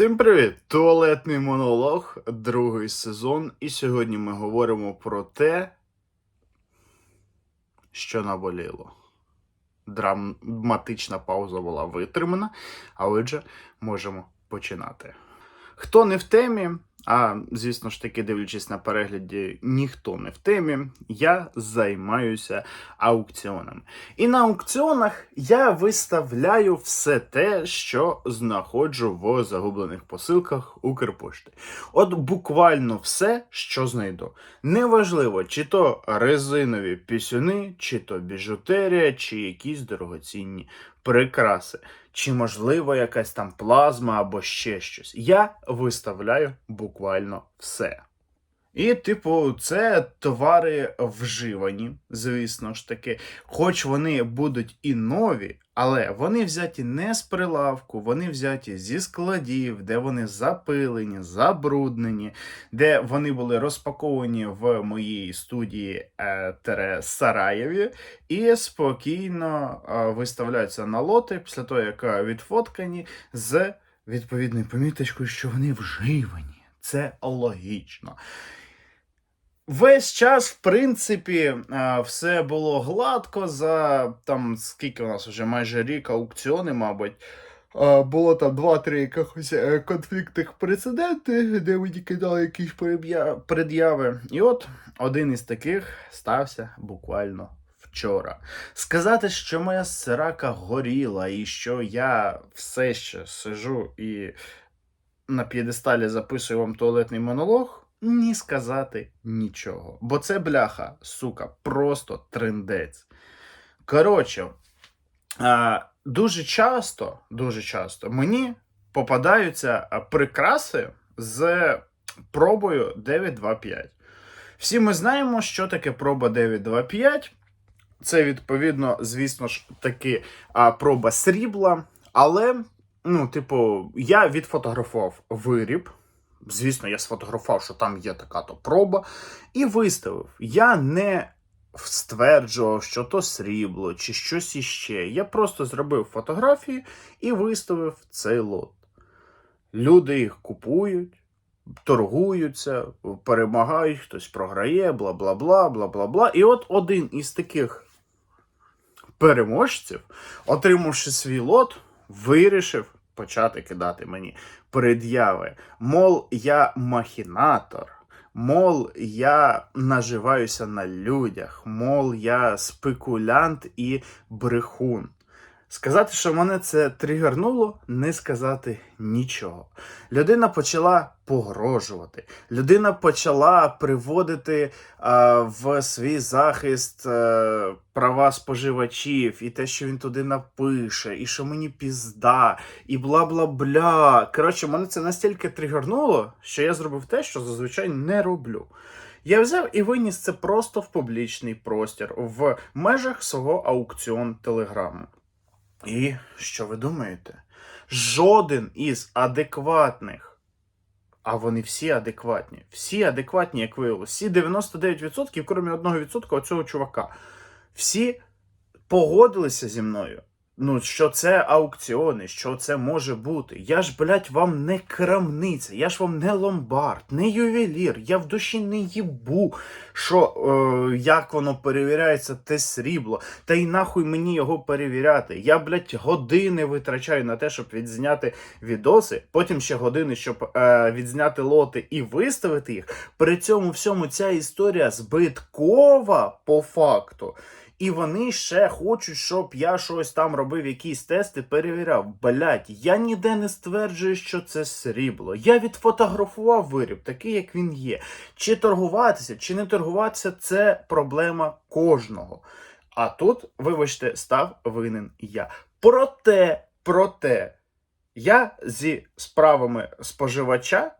Всім привіт! Туалетний монолог, другий сезон. І сьогодні ми говоримо про те, що наболіло. Драматична пауза була витримана, а отже, можемо починати. Хто не в темі, а звісно ж таки, дивлячись на перегляді, ніхто не в темі, я займаюся аукціонами. І на аукціонах я виставляю все те, що знаходжу в загублених посилках Укрпошти. От буквально все, що знайду. Неважливо, чи то резинові пісюни, чи то біжутерія, чи якісь дорогоцінні прикраси, чи можливо якась там плазма або ще щось. Я виставляю буквально все. І, типу, це товари вживані, звісно ж таки. Хоч вони будуть і нові, але вони взяті не з прилавку, вони взяті зі складів, де вони запилені, забруднені, де вони були розпаковані в моїй студії е, тере Сараєві, і спокійно е, виставляються на лоти після того, як відфоткані з відповідною поміточкою, що вони вживані. Це логічно. Весь час, в принципі, е, все було гладко за там скільки у нас вже майже рік аукціони, мабуть. Е, Було там два-три якихось е, конфліктних прецеденти, де мені кидали якісь пред'яви. І от один із таких стався буквально вчора. Сказати, що моя сирака горіла, і що я все ще сижу і на п'єдесталі записую вам туалетний монолог. Ні сказати нічого. Бо це бляха, сука, просто трендець. Коротше, дуже часто, дуже часто мені попадаються прикраси з пробою 925. Всі ми знаємо, що таке проба 925. Це, відповідно, звісно ж, таки а, проба срібла. Але, ну, типу, я відфотографував виріб. Звісно, я сфотографував, що там є така то проба, і виставив. Я не стверджував, що то срібло чи щось іще. Я просто зробив фотографії і виставив цей лот. Люди їх купують, торгуються, перемагають, хтось програє, бла бла бла, бла бла бла. І от один із таких переможців, отримавши свій лот, вирішив почати кидати мені пред'яви. Мол, я махінатор. Мол, я наживаюся на людях, мол, я спекулянт і брехун. Сказати, що мене це тригернуло, не сказати нічого. Людина почала погрожувати. Людина почала приводити а, в свій захист а, права споживачів, і те, що він туди напише, і що мені пізда, і бла бла бля. Коротше, мене це настільки тригернуло, що я зробив те, що зазвичай не роблю. Я взяв і виніс це просто в публічний простір в межах свого аукціон телеграму. І що ви думаєте? Жоден із адекватних, а вони всі адекватні, всі адекватні, як виявилось, всі 99%, крім 1% оцього чувака, всі погодилися зі мною. Ну, що це аукціони, що це може бути. Я ж, блядь, вам не крамниця, я ж вам не ломбард, не ювелір, я в душі не їбу, що е, як воно перевіряється, те срібло. Та й нахуй мені його перевіряти. Я, блядь, години витрачаю на те, щоб відзняти відоси, потім ще години, щоб е, відзняти лоти і виставити їх. При цьому всьому ця історія збиткова по факту. І вони ще хочуть, щоб я щось там робив, якісь тести, перевіряв. Блять, я ніде не стверджую, що це срібло. Я відфотографував виріб, такий, як він є. Чи торгуватися, чи не торгуватися, це проблема кожного. А тут, вибачте, став винен я. Проте, проте, я зі справами споживача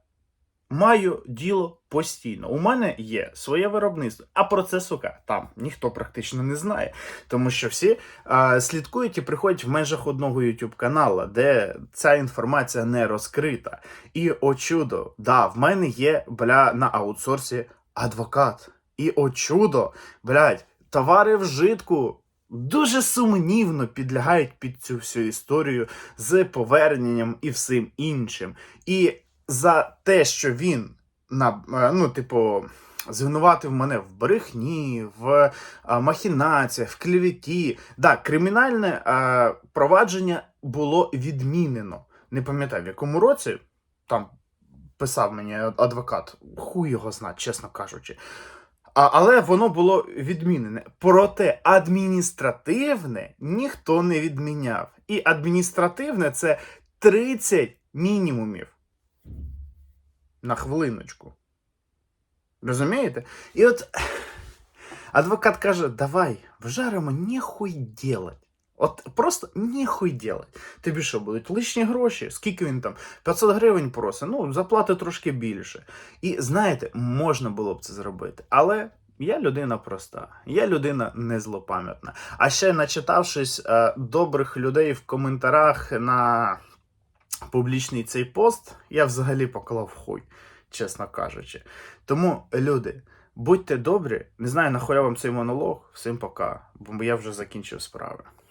маю діло постійно. У мене є своє виробництво, а про це сука там ніхто практично не знає. Тому що всі а, слідкують і приходять в межах одного YouTube каналу, де ця інформація не розкрита. І о чудо, да, в мене є бля на аутсорсі адвокат. І о чудо, блядь, товари вжитку дуже сумнівно підлягають під цю всю історію з поверненням і всім іншим. І за те, що він на е, ну, типу, звинуватив мене в брехні, в махінаціях, в клеветі. Да, кримінальне а, провадження було відмінено. Не пам'ятаю, в якому році там писав мені адвокат, хуй його знать, чесно кажучи. А, але воно було відмінене. Проте адміністративне ніхто не відміняв. І адміністративне це 30 мінімумів. На хвилиночку. Розумієте? І от адвокат каже: давай, вжаримо ніхуй делать. От просто ніхуй делать. Тобі що, будуть лишні гроші? Скільки він там? 500 гривень просить, ну, заплати трошки більше. І знаєте, можна було б це зробити. Але я людина проста, я людина не злопам'ятна. А ще начитавшись е, добрих людей в коментарях на публічний цей пост, я взагалі поклав хуй, чесно кажучи. Тому, люди, будьте добрі, не знаю, нахуя вам цей монолог. Всім пока, бо я вже закінчив справи.